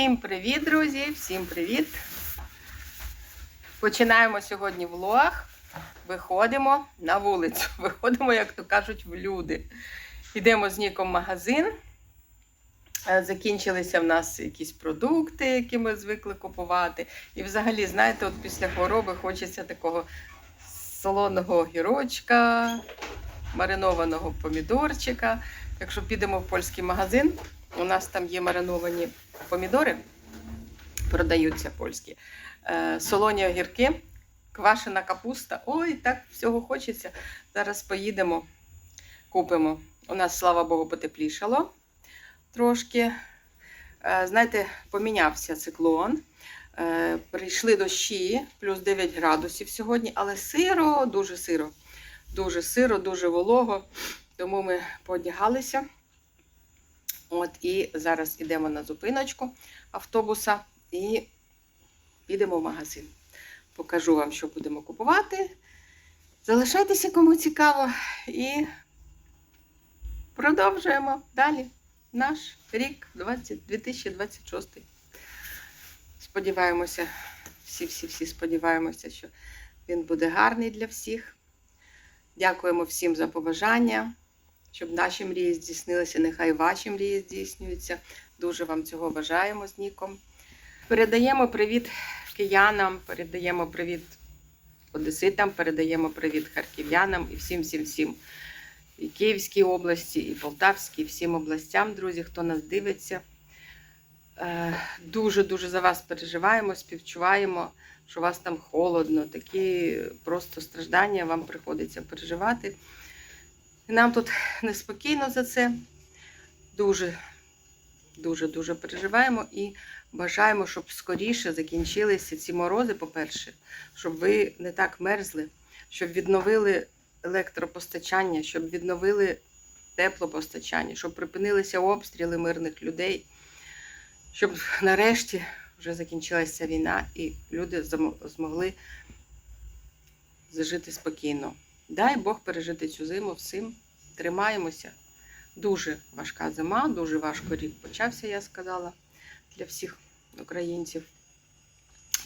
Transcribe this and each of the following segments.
Всім привіт, друзі! Всім привіт! Починаємо сьогодні влог. Виходимо на вулицю. Виходимо, як то кажуть, в люди. Йдемо з Ніком в магазин. Е, Закінчилися в нас якісь продукти, які ми звикли купувати. І взагалі, знаєте, от після хвороби хочеться такого солоного огірочка, маринованого помідорчика. Так що підемо в польський магазин. У нас там є мариновані помідори, продаються польські, е, солоні огірки, квашена капуста. Ой, так всього хочеться. Зараз поїдемо, купимо. У нас, слава Богу, потеплішало трошки. Е, Знаєте, помінявся циклон. Е, Прийшли дощі, плюс 9 градусів сьогодні, але сиро, дуже сиро. Дуже сиро, дуже волого. Тому ми поодягалися. От і зараз йдемо на зупиночку автобуса і підемо в магазин. Покажу вам, що будемо купувати. Залишайтеся, кому цікаво, і продовжуємо далі наш рік 20, 2026. Сподіваємося, всі-всі-всі сподіваємося, що він буде гарний для всіх. Дякуємо всім за побажання щоб наші мрії здійснилися, нехай ваші мрії здійснюються. Дуже вам цього бажаємо з Ніком. Передаємо привіт киянам, передаємо привіт одеситам, передаємо привіт харків'янам і всім, всім, всім. І Київській області, і Полтавській, і всім областям, друзі, хто нас дивиться. Дуже-дуже за вас переживаємо, співчуваємо, що у вас там холодно, такі просто страждання вам приходиться переживати. Нам тут неспокійно за це. Дуже, дуже, дуже переживаємо і бажаємо, щоб скоріше закінчилися ці морози, по-перше, щоб ви не так мерзли, щоб відновили електропостачання, щоб відновили теплопостачання, щоб припинилися обстріли мирних людей, щоб нарешті вже закінчилася війна і люди змогли зажити спокійно. Дай Бог пережити цю зиму всім. Тримаємося. Дуже важка зима, дуже важко рік почався, я сказала, для всіх українців.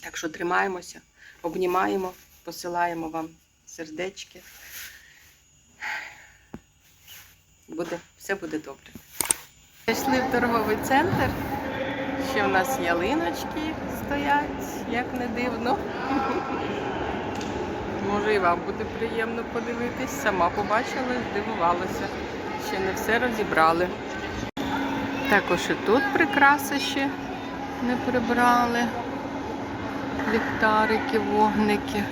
Так що тримаємося, обнімаємо, посилаємо вам сердечки. Буде, все буде добре. Прийшли в торговий центр. Ще в нас ялиночки стоять, як не дивно. Може і вам буде приємно подивитись. Сама побачила, здивувалася. Ще не все розібрали. Також і тут прикраси ще не прибрали. Ліхтарики, вогники,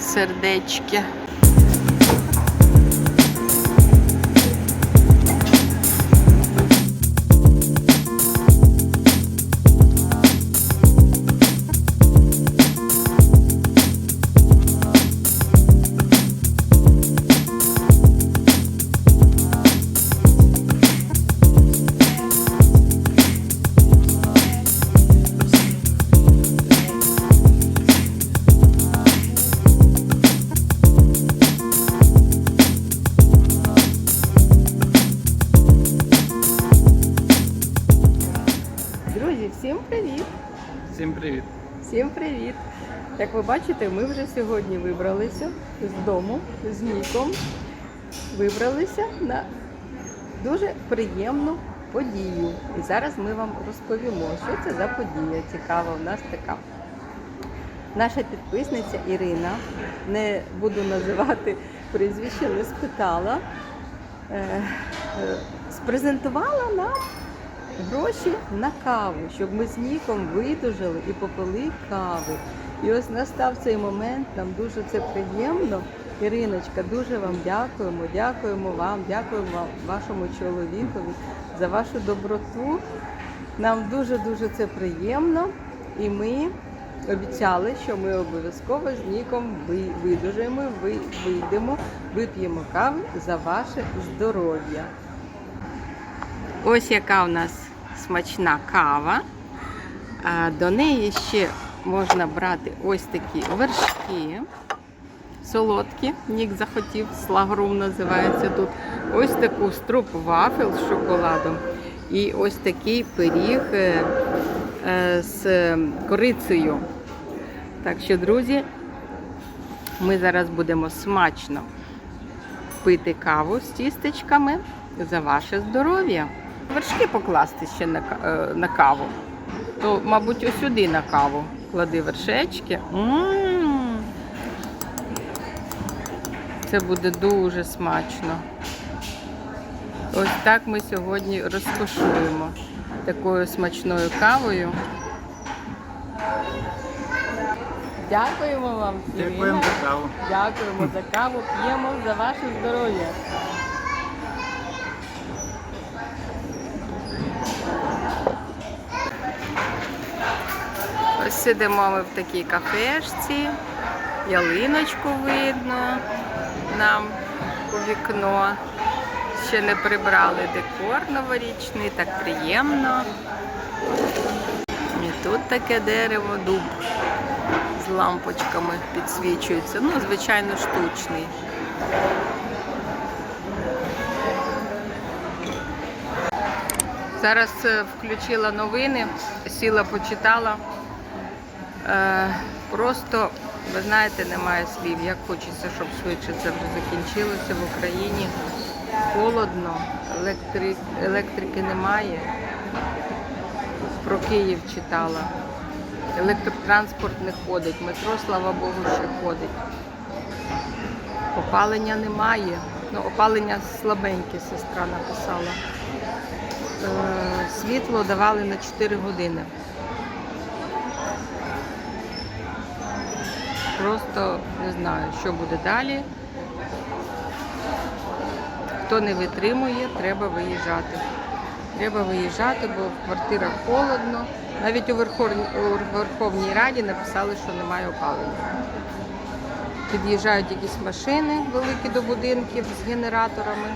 сердечки. Всім привіт! Всім привіт! Як ви бачите, ми вже сьогодні вибралися з дому з Ніком. Вибралися на дуже приємну подію. І зараз ми вам розповімо, що це за подія. Цікава в нас така. Наша підписниця Ірина, не буду називати прізвище, не спитала, е, е, спрезентувала нам гроші на каву, щоб ми з Ніком видужали і попили кави. І ось настав цей момент, нам дуже це приємно. Іриночка, дуже вам дякуємо, дякуємо вам, дякуємо вашому чоловікові за вашу доброту. Нам дуже-дуже це приємно. І ми обіцяли, що ми обов'язково з Ніком ви- видужаємо, ви- вийдемо, вип'ємо кави за ваше здоров'я. Ось яка у нас смачна кава. До неї ще можна брати ось такі вершки. Солодкі, Нік захотів, слагрум називається тут. Ось таку струп вафел з шоколадом. І ось такий пиріг е, е, з корицею. Так що, друзі, ми зараз будемо смачно пити каву з тістечками за ваше здоров'я. Вершки покласти ще на, е, на каву. То, мабуть, ось сюди на каву клади вершечки. М. Це буде дуже смачно. Ось так ми сьогодні розкошуємо такою смачною кавою. Дякуємо вам. Дякуємо за каву. Дякуємо за каву, п'ємо за ваше здоров'я. Сидимо ми в такій кафешці, ялиночку видно нам у вікно. Ще не прибрали декор новорічний, так приємно. І тут таке дерево, дуб з лампочками підсвічується. Ну, звичайно, штучний. Зараз е, включила новини, сіла, почитала. Е, просто, ви знаєте, немає слів. Як хочеться, щоб швидше це вже закінчилося в Україні. Холодно, електрик, електрики немає. Про Київ читала. Електротранспорт не ходить, метро, слава Богу, ще ходить. Опалення немає. Ну, опалення слабеньке, сестра написала. Е, світло давали на 4 години. Просто не знаю, що буде далі. Хто не витримує, треба виїжджати. Треба виїжджати, бо в квартирах холодно. Навіть у Верховній, Раді написали, що немає опалення. Під'їжджають якісь машини великі до будинків з генераторами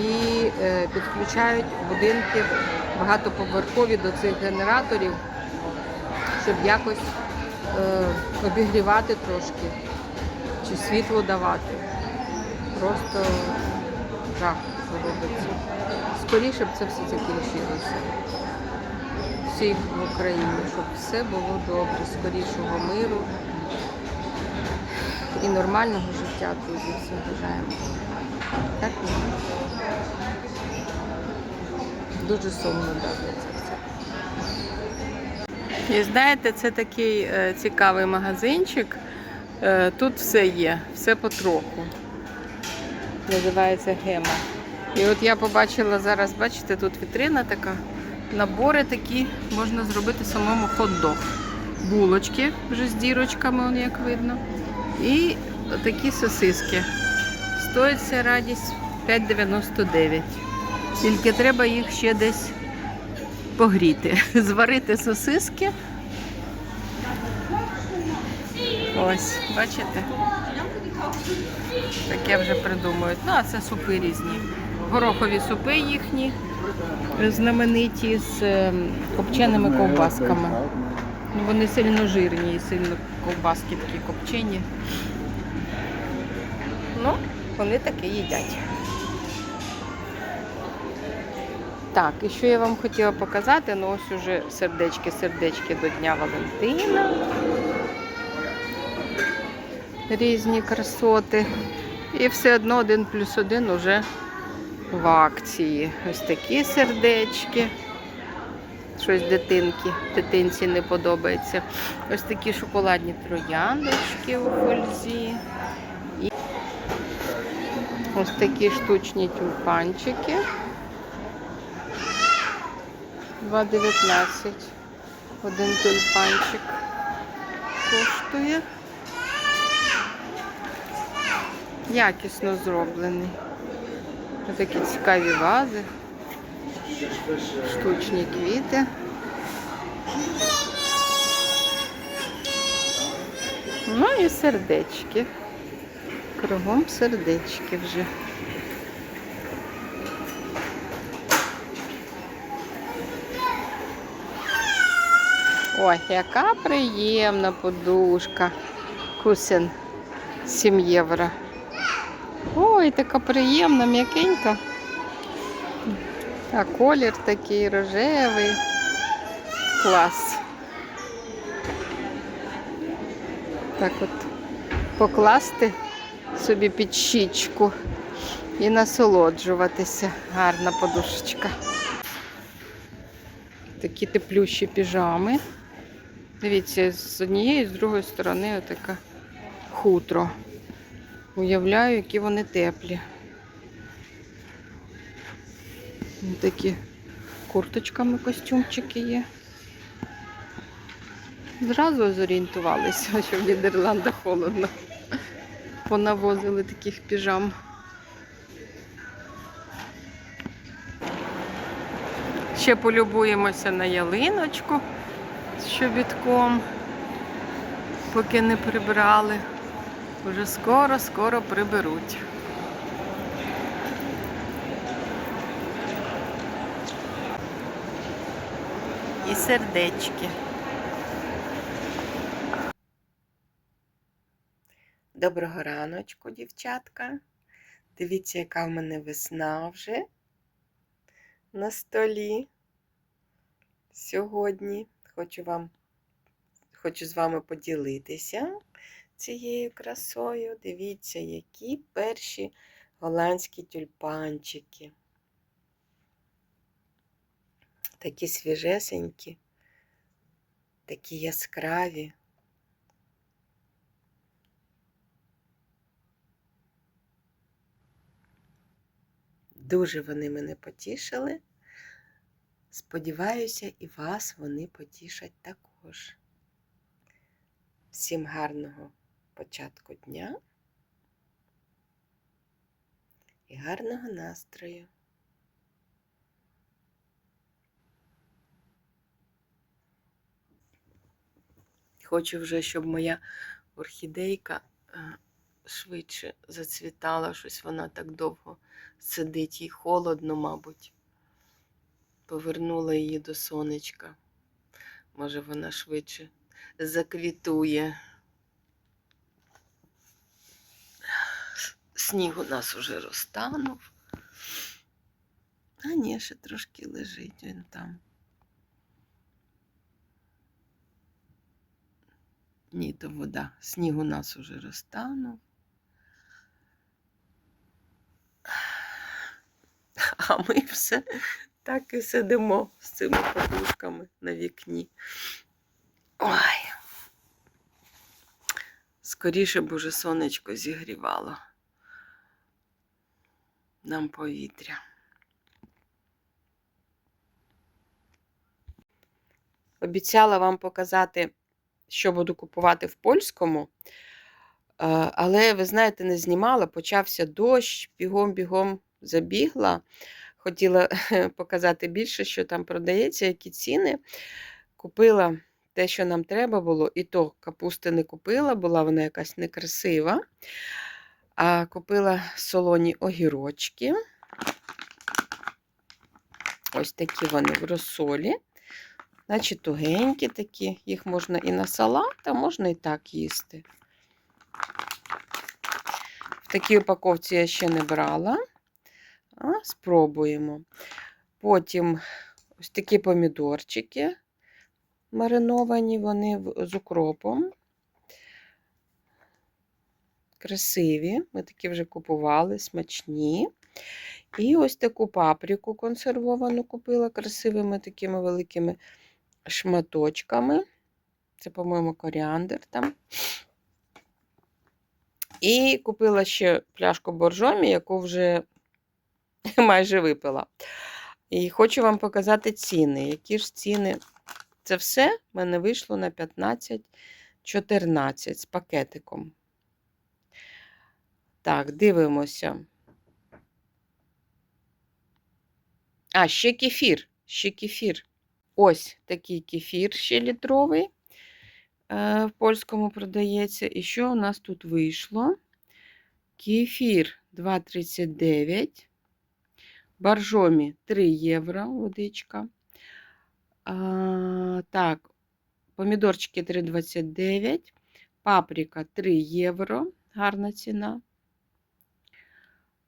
і е, підключають будинки багатоповерхові до цих генераторів, щоб якось обігрівати трошки чи світло давати. Просто жах робиться. Скоріше б це все закінчилося. Всіх в Україні, щоб все було добре, скорішого миру і нормального життя, друзі, всім бажаємо. Так? Дуже сумно да, це все. І знаєте, це такий е, цікавий магазинчик. Е, тут все є, все потроху. Називається Гема. І от я побачила зараз, бачите, тут вітрина така. Набори такі можна зробити самому хот-дог. Булочки вже з дірочками, як видно. І такі сосиски. Стоїть радість 5,99. Тільки треба їх ще десь погріти. Зварити сосиски. Ось, бачите? Таке вже придумують. Ну, а це супи різні. Горохові супи їхні, знамениті з ем, копченими ковбасками. Ну, вони сильно жирні і сильно ковбаски такі копчені. Ну, вони таке їдять. Так, і що я вам хотіла показати, ну ось уже сердечки-сердечки до Дня Валентина. Різні красоти. І все одно один плюс один уже в акції. Ось такі сердечки. Щось дитинки, дитинці не подобається. Ось такі шоколадні трояндочки у фользі. Ось такі штучні тюльпанчики. 2,19. Один тюльпанчик коштує. Якісно зроблений. Такі цікаві вази. Штучні квіти. Ну і сердечки. Кругом сердечки вже. Ой, яка приємна подушка. Кусин 7 євро. Ой, така приємна, м'якенька. А колір такий рожевий. Клас. Так от покласти собі під щічку і насолоджуватися. Гарна подушечка. Такі теплющі піжами. Дивіться, з однієї з другої сторони отаке хутро. Уявляю, які вони теплі. Такі курточками костюмчики є. Зразу зорієнтувалися, що в Нідерландах холодно. Понавозили таких піжам. Ще полюбуємося на ялиночку з щобітком, поки не прибрали. Уже скоро-скоро приберуть. І сердечки. Доброго раночку, дівчатка. Дивіться, яка в мене весна вже на столі. Сьогодні хочу вам хочу з вами поділитися цією красою. Дивіться, які перші голландські тюльпанчики. Такі свіжесенькі, такі яскраві. Дуже вони мене потішили. Сподіваюся, і вас вони потішать також. Всім гарного початку дня і гарного настрою. Хочу вже, щоб моя орхідейка е, швидше зацвітала, щось вона так довго сидить, їй холодно, мабуть. Повернула її до сонечка. Може, вона швидше заквітує. Сніг у нас уже розтанув. А ні, ще трошки лежить він там. Ні, то вода. Сніг у нас уже розтанув. А ми все так і сидимо з цими подушками на вікні. Ой. Скоріше б уже сонечко зігрівало нам повітря. Обіцяла вам показати, що буду купувати в польському, е, але, ви знаєте, не знімала, почався дощ, бігом-бігом забігла. Хотіла показати більше, що там продається, які ціни. Купила те, що нам треба було, і то капусти не купила, була вона якась некрасива. А купила солоні огірочки. Ось такі вони в розсолі. Значить, тугенькі такі, їх можна і на салат, а можна і так їсти. В такій упаковці я ще не брала. А, Спробуємо. Потім ось такі помідорчики мариновані, вони з укропом. Красиві, ми такі вже купували, смачні. І ось таку паприку консервовану купила красивими такими великими шматочками. Це, по-моєму, коріандр там. І купила ще пляшку боржомі, яку вже майже випила. І хочу вам показати ціни. Які ж ціни? Це все в мене вийшло на 15-14 з пакетиком. Так, дивимося. А, ще кефір. Ще кефір. Ось такий кефір ще літровий. е, В польському продається. І що у нас тут вийшло? Кефір 2,39. Баржомі 3 євро водичка. А, так, помідорчики 3,29. Паприка 3 євро. Гарна ціна.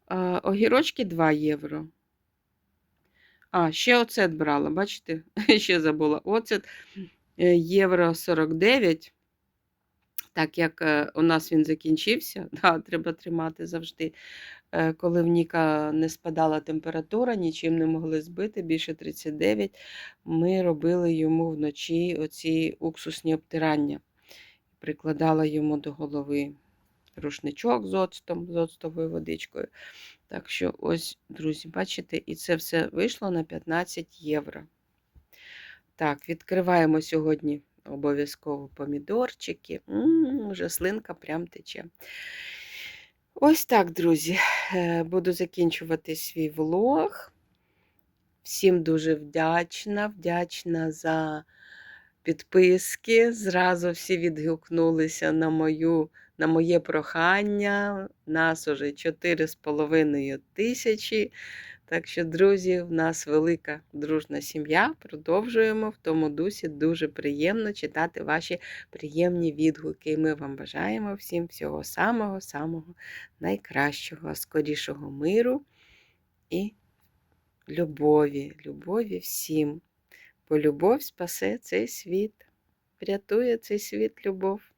А, огірочки 2 євро. А, ще оцет брала, бачите? Ще забула. Оцет е, євро 49. Так як е, у нас він закінчився, да, треба тримати завжди. Е, Коли в Ніка не спадала температура, нічим не могли збити, більше 39, ми робили йому вночі оці уксусні обтирання. Прикладала йому до голови рушничок з оцтом, з оцтовою водичкою. Так що, ось, друзі, бачите, і це все вийшло на 15 євро. Так, відкриваємо сьогодні обов'язково помідорчики. М, Вже слинка прям тече. Ось так, друзі. Е, Буду закінчувати свій влог. Всім дуже вдячна, вдячна за підписки. Зразу всі відгукнулися на, мою, на моє прохання. Нас уже 4,5 тисячі. Так що, друзі, в нас велика дружна сім'я. Продовжуємо в тому дусі. Дуже приємно читати ваші приємні відгуки. І ми вам бажаємо всім всього самого-самого найкращого, скорішого миру і любові. Любові всім. Бо любов спасе цей світ. Врятує цей світ любов.